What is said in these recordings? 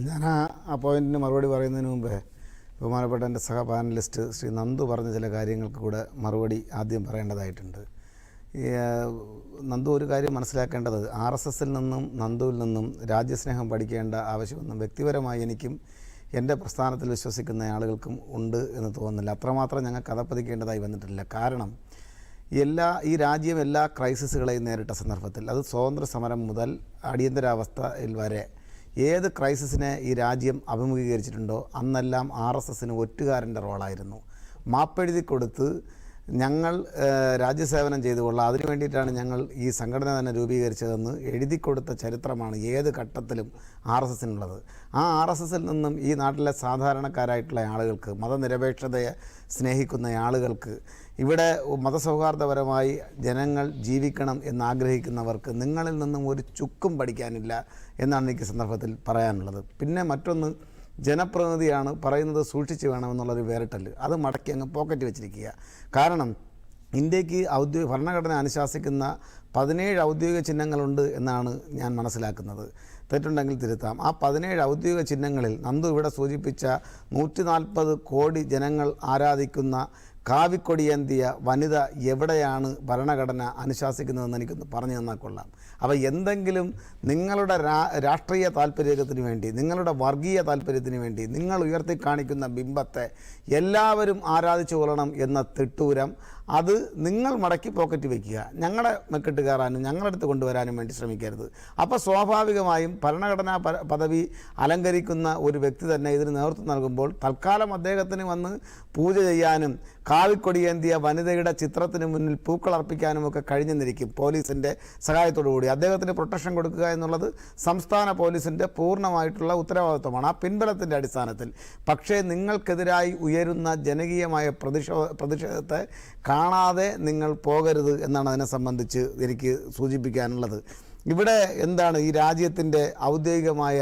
ഞാൻ ആ ആ പോയിന്റിന് മറുപടി പറയുന്നതിന് മുമ്പേ ബഹുമാനപ്പെട്ട എന്റെ സഹ പാനലിസ്റ്റ് ശ്രീ നന്ദു പറഞ്ഞ ചില കാര്യങ്ങൾക്ക് കൂടെ മറുപടി ആദ്യം പറയേണ്ടതായിട്ടുണ്ട്. നന്ദു ഒരു കാര്യം മനസ്സിലാക്കേണ്ടത് ആർ എസ് എസിൽ നിന്നും നന്ദുവിൽ നിന്നും രാജ്യസ്നേഹം പഠിക്കേണ്ട ആവശ്യമൊന്നും വ്യക്തിപരമായി എനിക്കും എന്റെ പ്രസ്ഥാനത്തിൽ വിശ്വസിക്കുന്ന ആളുകൾക്കും ഉണ്ട് എന്ന് തോന്നുന്നില്ല. അത്രമാത്രം ഞങ്ങൾ കഥപ്പതിക്കേണ്ടതായി വന്നിട്ടില്ല. കാരണം എല്ലാ ഈ രാജ്യം എല്ലാ ക്രൈസിസുകളെയും നേരിട്ട സന്ദർഭത്തിൽ അത് സ്വാതന്ത്ര്യ സമരം മുതൽ അടിയന്തരാവസ്ഥയിൽ വരെ ഏത് ക്രൈസിസിനെ ഈ രാജ്യം അഭിമുഖീകരിച്ചിട്ടുണ്ടോ അന്നെല്ലാം ആർ എസ് എസിന് ഒറ്റുകാരന്റെ റോളായിരുന്നു. മാപ്പെഴുതി കൊടുത്ത് ഞങ്ങൾ രാജ്യസേവനം ചെയ്തുകൊള്ളാം അതിനു വേണ്ടിയിട്ടാണ് ഞങ്ങൾ ഈ സംഘടന തന്നെ രൂപീകരിച്ചതെന്ന് എഴുതി കൊടുത്ത ചരിത്രമാണ് ഏത് ഘട്ടത്തിലും ആർ എസ് എസിനുള്ളത്. ആ ആർ എസ് എസിൽ നിന്നും ഈ നാട്ടിലെ സാധാരണക്കാരായിട്ടുള്ള ആളുകൾക്ക് മതനിരപേക്ഷതയെ സ്നേഹിക്കുന്ന ആളുകൾക്ക് ഇവിടെ മതസൗഹാർദ്ദപരമായി ജനങ്ങൾ ജീവിക്കണം എന്നാഗ്രഹിക്കുന്നവർക്ക് നിങ്ങളിൽ നിന്നും ഒരു ചുക്കും പഠിക്കാനില്ല എന്നാണ് എനിക്ക് സന്ദർഭത്തിൽ പറയാനുള്ളത്. പിന്നെ മറ്റൊന്ന് ജനപ്രതിനിധിയാണ് പറയുന്നത് സൂക്ഷിച്ച് വേണമെന്നുള്ളൊരു വേറിട്ടൽ അത് മടക്കി അങ്ങ് പോക്കറ്റ് വെച്ചിരിക്കുക. കാരണം ഇന്ത്യയ്ക്ക് ഔദ്യോഗിക ഭരണഘടന അനുശാസിക്കുന്ന പതിനേഴ് ഔദ്യോഗിക ചിഹ്നങ്ങളുണ്ട് എന്നാണ് ഞാൻ മനസ്സിലാക്കുന്നത്. തെറ്റുണ്ടെങ്കിൽ തിരുത്താം. ആ പതിനേഴ് ഔദ്യോഗിക ചിഹ്നങ്ങളിൽ നന്ദു ഇവിടെ സൂചിപ്പിച്ച നൂറ്റി നാൽപ്പത് കോടി ജനങ്ങൾ ആരാധിക്കുന്ന കാവിക്കൊടിയേന്തിയ വനിത എവിടെയാണ് ഭരണഘടന അനുശാസിക്കുന്നതെന്ന് എനിക്കൊന്ന് പറഞ്ഞു തന്നാൽ കൊള്ളാം. അപ്പോൾ എന്തെങ്കിലും നിങ്ങളുടെ രാഷ്ട്രീയ താല്പര്യത്തിന് വേണ്ടി നിങ്ങളുടെ വർഗീയ താല്പര്യത്തിന് വേണ്ടി നിങ്ങൾ ഉയർത്തി കാണിക്കുന്ന ബിംബത്തെ എല്ലാവരും ആരാധിച്ചു കൊള്ളണം എന്ന തിട്ടൂരം അത് നിങ്ങൾ മടക്കി പോക്കറ്റ് വയ്ക്കുക ഞങ്ങളെ മെക്കിട്ട് കയറാനും ഞങ്ങളുടെ അടുത്ത് കൊണ്ടുവരാനും വേണ്ടി ശ്രമിക്കരുത്. അപ്പോൾ സ്വാഭാവികമായും ഭരണഘടനാ പദവി അലങ്കരിക്കുന്ന ഒരു വ്യക്തി തന്നെ ഇതിന് നേതൃത്വം നൽകുമ്പോൾ തൽക്കാലം അദ്ദേഹത്തിന് വന്ന് പൂജ ചെയ്യാനും കാവിക്കൊടിയേന്തിയ വനിതയുടെ ചിത്രത്തിന് മുന്നിൽ പൂക്കൾ അർപ്പിക്കാനും ഒക്കെ കഴിഞ്ഞെന്നിരിക്കും പോലീസിന്റെ കൂടി. അദ്ദേഹത്തിന് പ്രൊട്ടക്ഷൻ കൊടുക്കുക എന്നുള്ളത് സംസ്ഥാന പോലീസിന്റെ പൂർണമായിട്ടുള്ള ഉത്തരവാദിത്വമാണ്. ആ പിൻബലത്തിന്റെ അടിസ്ഥാനത്തിൽ. പക്ഷേ നിങ്ങൾക്കെതിരായി ഉയരുന്ന ജനകീയമായ പ്രതിഷേധ പ്രതിഷേധത്തെ കാണാതെ നിങ്ങൾ പോകരുത് എന്നാണ് അതിനെ സംബന്ധിച്ച് എനിക്ക് സൂചിപ്പിക്കാനുള്ളത്. ഇവിടെ എന്താണ് ഈ രാജ്യത്തിന്റെ ഔദ്യോഗികമായ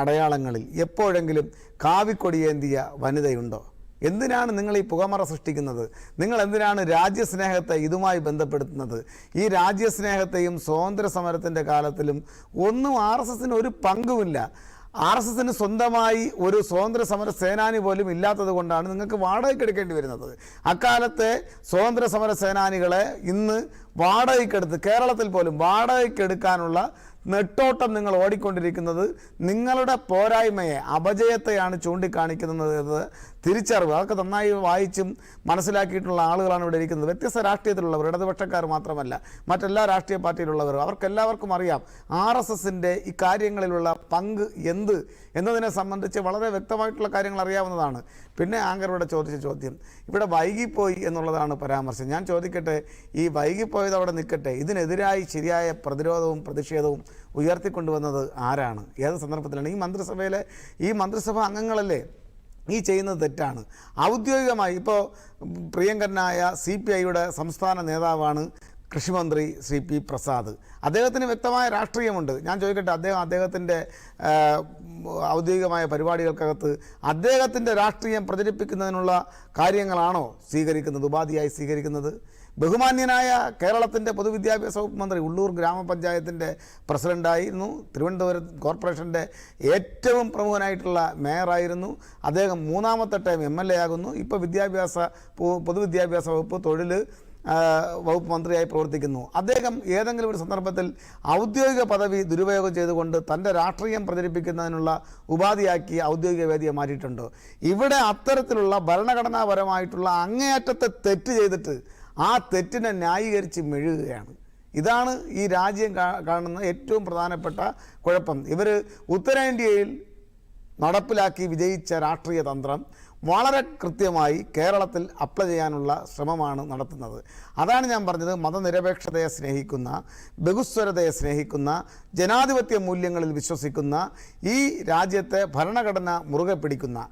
അടയാളങ്ങളിൽ എപ്പോഴെങ്കിലും കാവിക്കൊടിയേന്തിയ വനിതയുണ്ടോ? എന്തിനാണ് നിങ്ങൾ ഈ പുകമറ സൃഷ്ടിക്കുന്നത്? നിങ്ങൾ എന്തിനാണ് രാജ്യസ്നേഹത്തെ ഇതുമായി ബന്ധപ്പെടുത്തുന്നത്? ഈ രാജ്യസ്നേഹത്തെയും സ്വാതന്ത്ര്യ സമരത്തിന്റെ കാലത്തിലും ഒന്നും ആർ എസ് എസിന് ഒരു പങ്കുമില്ല. ആർ എസ് എസിന് സ്വന്തമായി ഒരു സ്വതന്ത്ര സമര സേനാനി പോലും ഇല്ലാത്തത് കൊണ്ടാണ് നിങ്ങൾക്ക് വാടകയ്ക്ക് എടുക്കേണ്ടി വരുന്നത്. അക്കാലത്തെ സ്വതന്ത്ര സമര സേനാനികളെ ഇന്ന് വാടകയ്ക്കെടുത്ത് കേരളത്തിൽ പോലും വാടകയ്ക്കെടുക്കാനുള്ള നെട്ടോട്ടം നിങ്ങൾ ഓടിക്കൊണ്ടിരിക്കുന്നത് നിങ്ങളുടെ പോരായ്മയെ അപജയത്തെയാണ് ചൂണ്ടിക്കാണിക്കുന്നത് എന്ന് തിരിച്ചറിവ്. അതൊക്കെ നന്നായി വായിച്ചും മനസ്സിലാക്കിയിട്ടുള്ള ആളുകളാണ് ഇവിടെ ഇരിക്കുന്നത്. വ്യത്യസ്ത രാഷ്ട്രീയത്തിലുള്ളവർ ഇടതുപക്ഷക്കാർ മാത്രമല്ല മറ്റെല്ലാ രാഷ്ട്രീയ പാർട്ടിയിലുള്ളവരും അവർക്കെല്ലാവർക്കും അറിയാം ആർ എസ് എസിന്റെ ഇക്കാര്യങ്ങളിലുള്ള കാര്യങ്ങളിലുള്ള പങ്ക് എന്ത് എന്നതിനെ സംബന്ധിച്ച് വളരെ വ്യക്തമായിട്ടുള്ള കാര്യങ്ങൾ അറിയാവുന്നതാണ്. പിന്നെ ആങ്കറോടെ ചോദിച്ച ചോദ്യം ഇവിടെ വൈകിപ്പോയി എന്നുള്ളതാണ് പരാമർശം. ഞാൻ ചോദിക്കട്ടെ ഈ വൈകിപ്പോയത് അവിടെ നിൽക്കട്ടെ. ഇതിനെതിരായി ശരിയായ പ്രതിരോധവും പ്രതിഷേധവും ഉയർത്തിക്കൊണ്ടുവന്നത് ആരാണ്? ഏത് സന്ദർഭത്തിലാണ്? ഈ മന്ത്രിസഭയിലെ ഈ മന്ത്രിസഭ അംഗങ്ങളല്ലേ ഈ ചെയ്യുന്നത് തെറ്റാണ്. ഔദ്യോഗികമായി ഇപ്പോൾ പ്രിയങ്കരനായ സി പി ഐയുടെ സംസ്ഥാന നേതാവാണ് കൃഷിമന്ത്രി ശ്രീ പി പ്രസാദ്. അദ്ദേഹത്തിന് വ്യക്തമായ രാഷ്ട്രീയമുണ്ട്. ഞാൻ ചോദിക്കട്ടെ അദ്ദേഹം അദ്ദേഹത്തിന്റെ ഔദ്യോഗികമായ പരിപാടികൾക്കകത്ത് അദ്ദേഹത്തിന്റെ രാഷ്ട്രീയം പ്രചരിപ്പിക്കുന്നതിനുള്ള കാര്യങ്ങളാണോ സ്വീകരിക്കുന്നത് ഉപാധിയായി സ്വീകരിക്കുന്നത്? ബഹുമാന്യനായ കേരളത്തിന്റെ പൊതുവിദ്യാഭ്യാസ വകുപ്പ് മന്ത്രി ഉള്ളൂർ ഗ്രാമപഞ്ചായത്തിന്റെ പ്രസിഡന്റായിരുന്നു തിരുവനന്തപുരം കോർപ്പറേഷന്റെ ഏറ്റവും പ്രമുഖനായിട്ടുള്ള മേയറായിരുന്നു. അദ്ദേഹം മൂന്നാമത്തെ ടൈം എം എൽ എ ആകുന്നു. ഇപ്പോൾ വിദ്യാഭ്യാസ പൊതുവിദ്യാഭ്യാസ വകുപ്പ് തൊഴിൽ വകുപ്പ് മന്ത്രിയായി പ്രവർത്തിക്കുന്നു. അദ്ദേഹം ഏതെങ്കിലും ഒരു സന്ദർഭത്തിൽ ഔദ്യോഗിക പദവി ദുരുപയോഗം ചെയ്തുകൊണ്ട് തന്റെ രാഷ്ട്രീയം പ്രചരിപ്പിക്കുന്നതിനുള്ള ഉപാധിയാക്കി ഔദ്യോഗിക വേദിയെ മാറ്റിയിട്ടുണ്ട്. ഇവിടെ അത്തരത്തിലുള്ള ഭരണഘടനാപരമായിട്ടുള്ള അങ്ങേയറ്റത്തെ തെറ്റ് ചെയ്തിട്ട് ആ തെറ്റിനെ ന്യായീകരിച്ച് മെഴുകുകയാണ്. ഇതാണ് ഈ രാജ്യം കാണുന്ന ഏറ്റവും പ്രധാനപ്പെട്ട കുഴപ്പം. ഇവർ ഉത്തരേന്ത്യയിൽ നടപ്പിലാക്കി വിജയിച്ച രാഷ്ട്രീയ തന്ത്രം വളരെ കൃത്യമായി കേരളത്തിൽ അപ്ലൈ ചെയ്യാനുള്ള ശ്രമമാണ് നടത്തുന്നത്. അതാണ് ഞാൻ പറഞ്ഞത് മതനിരപേക്ഷതയെ സ്നേഹിക്കുന്ന ബഹുസ്വരതയെ സ്നേഹിക്കുന്ന ജനാധിപത്യ മൂല്യങ്ങളിൽ വിശ്വസിക്കുന്ന ഈ രാജ്യത്തെ ഭരണഘടന മുറുകെ പിടിക്കുന്ന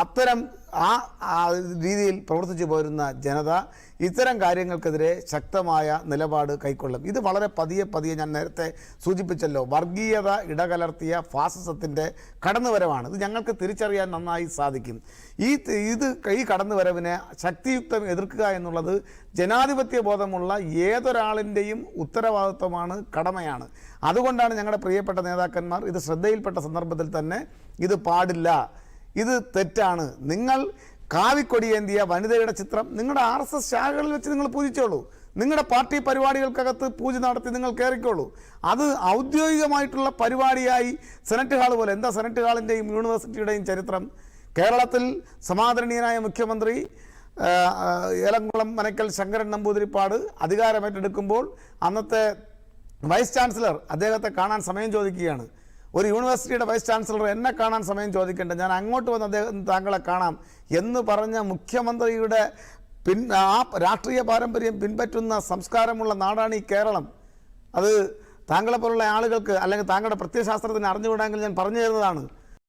അത്തരം ആ രീതിയിൽ പ്രവർത്തിച്ചു പോരുന്ന ജനത ഇത്തരം കാര്യങ്ങൾക്കെതിരെ ശക്തമായ നിലപാട് കൈക്കൊള്ളും. ഇത് വളരെ പതിയെ പതിയെ ഞാൻ നേരത്തെ സൂചിപ്പിച്ചല്ലോ. വർഗീയത ഇടകലർത്തിയ ഫാസിസത്തിന്റെ കടന്നുവരവാണ്. ഇത് ഞങ്ങൾക്ക് തിരിച്ചറിയാൻ നന്നായി സാധിക്കും. ഈ ഇത് ഈ കടന്നുവരവിനെ ശക്തിയുക്തം എതിർക്കുക എന്നുള്ളത് ജനാധിപത്യ ബോധമുള്ള ഏതൊരാളിന്റെയും ഉത്തരവാദിത്വമാണ് കടമയാണ്. അതുകൊണ്ടാണ് ഞങ്ങളുടെ പ്രിയപ്പെട്ട നേതാക്കന്മാർ ഇത് ശ്രദ്ധയിൽപ്പെട്ട സന്ദർഭത്തിൽ തന്നെ ഇത് പാടില്ല. ഇത് തെറ്റാണ്. നിങ്ങൾ കാവിക്കൊടിയേന്തിയ വനിതയുടെ ചിത്രം നിങ്ങളുടെ ആർ എസ് എസ് ശാഖകളിൽ വെച്ച് നിങ്ങൾ പൂജിച്ചോളൂ. നിങ്ങളുടെ പാർട്ടി പരിപാടികൾക്കകത്ത് പൂജ നടത്തി നിങ്ങൾ കയറിക്കോളൂ. അത് ഔദ്യോഗികമായിട്ടുള്ള പരിപാടിയായി സെനറ്റ് ഹാൾ പോലെ. എന്താ സെനറ്റ് ഹാളിന്റെയും യൂണിവേഴ്സിറ്റിയുടെയും ചരിത്രം? കേരളത്തിൽ സമാദരണീയനായ മുഖ്യമന്ത്രി ഏലംകുളം മനക്കൽ ശങ്കരൻ നമ്പൂതിരിപ്പാട് അധികാരമേറ്റെടുക്കുമ്പോൾ അന്നത്തെ വൈസ് ചാൻസലർ അദ്ദേഹത്തെ കാണാൻ സമയം ചോദിക്കുകയാണ്. ഒരു യൂണിവേഴ്സിറ്റിയുടെ വൈസ് ചാൻസലർ എന്നെ കാണാൻ സമയം ചോദിക്കേണ്ട. ഞാൻ അങ്ങോട്ട് വന്ന് അദ്ദേഹം താങ്കളെ കാണാം എന്ന് പറഞ്ഞ മുഖ്യമന്ത്രിയുടെ പിൻ ആ രാഷ്ട്രീയ പാരമ്പര്യം പിൻപറ്റുന്ന സംസ്കാരമുള്ള നാടാണ് ഈ കേരളം. അത് താങ്കളെ പോലുള്ള ആളുകൾക്ക് അല്ലെങ്കിൽ താങ്കളുടെ പ്രത്യയശാസ്ത്രത്തിന് അറിഞ്ഞുകൂടാമെങ്കിൽ ഞാൻ പറഞ്ഞു തരുന്നതാണ്.